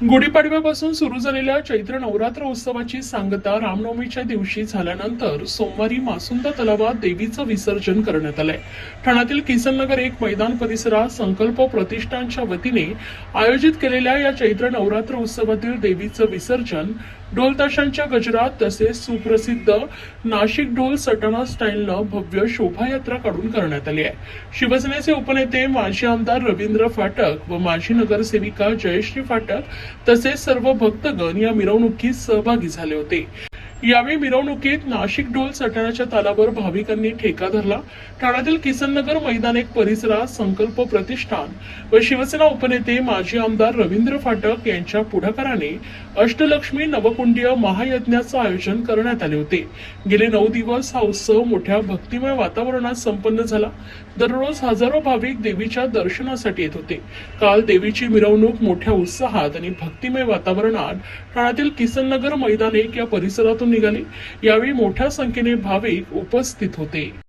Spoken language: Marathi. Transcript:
गुढीपाडव्यापासून सुरू झालेल्या चैत्र नवरात्र उत्सवाची सांगता रामनवमीच्या दिवशी झाल्यानंतर सोमवारी मासुंदा तलावात देवीचं विसर्जन करण्यात आलंय. ठाण्यातील किसननगर एक मैदान परिसरात संकल्प प्रतिष्ठानच्या वतीने आयोजित केलेल्या या चैत्र नवरात्र उत्सवातील देवीचं विसर्जन ढोलताशांच्या गजरात तसेच सुप्रसिद्ध नाशिक ढोल सटाणा स्टाईलनं भव्य शोभायात्रा काढून करण्यात आली आहे. शिवसेनेचे उपनेते माजी आमदार रवींद्र फाटक व माजी नगरसेविका जयश्री फाटक तसेच सर्व भक्तगण या मिरवणुकीत सहभागी झाले होते. यावेळी मिरवणुकीत नाशिक ढोल सटाण्याच्या तालावर भाविकांनी ठेका धरला. ठाण्यातील किसननगर मैदान एक परिसरात संकल्प प्रतिष्ठान व शिवसेना उपनेते माजी आमदार रवींद्र फाटक यांच्या पुढाकाराने अष्टलक्ष्मी नवकुंडीय महायज्ञाचं आयोजन करण्यात आले होते. गेले नऊ दिवस हा उत्सव मोठ्या भक्तिमय वातावरणात संपन्न झाला. दररोज हजारो भाविक देवीच्या दर्शनासाठी येत होते. काल देवीची मिरवणूक मोठ्या उत्साहात आणि भक्तिमय वातावरणात ठाण्यातील किसननगर मैदान एक या परिसरातून निघाली. यावेळी मोठ्या संख्येने भाविक उपस्थित होते.